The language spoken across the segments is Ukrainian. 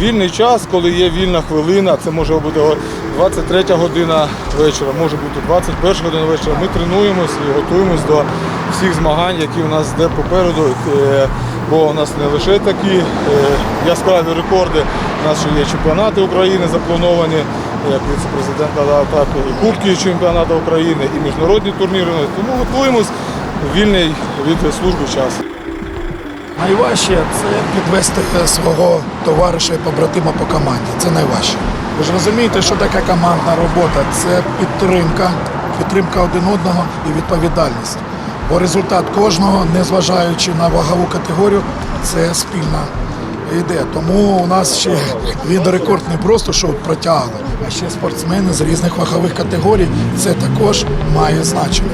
Вільний час, коли є вільна хвилина, це може бути 23 година вечора, може бути 21 година вечора. Ми тренуємось і готуємось до всіх змагань, які у нас де попереду. Бо у нас не лише такі е, яскраві рекорди, у нас ще є чемпіонати України заплановані, як віце-президент надав так, і Кубки чемпіонату України, і міжнародні турніри. Тому готуємось вільний від служби час. Найважче це підвести свого товариша і побратима по команді. Це найважче. Ви ж розумієте, що таке командна робота? Це підтримка, підтримка один одного і відповідальність. Бо результат кожного, незважаючи на вагову категорію, це спільна ідея. Тому у нас ще від рекорд не просто що протягли, а ще спортсмени з різних вагових категорій. Це також має значення.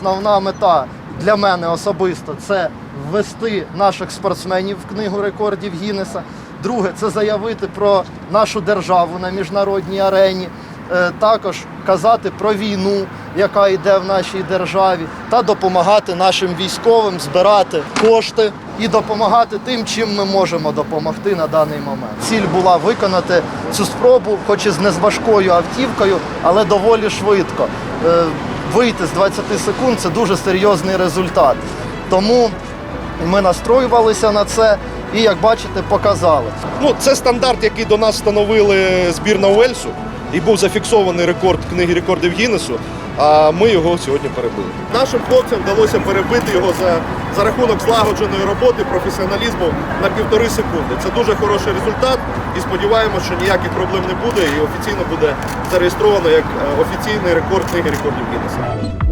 Основна мета для мене особисто це ввести наших спортсменів в книгу рекордів Гіннеса. Друге це заявити про нашу державу на міжнародній арені. Е, Також казати про війну, яка йде в нашій державі, та допомагати нашим військовим збирати кошти і допомагати тим, чим ми можемо допомогти на даний момент. Ціль була виконати цю спробу, хоч і з незважкою автівкою, але доволі швидко. Вийти з 20 секунд це дуже серйозний результат. Тому ми настроювалися на це і, як бачите, показали. Ну, це стандарт, який до нас встановили збірна Уельсу, і був зафіксований рекорд книги рекордів Гіннесу. А ми його сьогодні перебили. Нашим хлопцям вдалося перебити його за, за рахунок злагодженої роботи, професіоналізму на півтори секунди. Це дуже хороший результат, і сподіваємося, що ніяких проблем не буде, і офіційно буде зареєстровано як е, офіційний рекорд книги рекордів Гіннеса.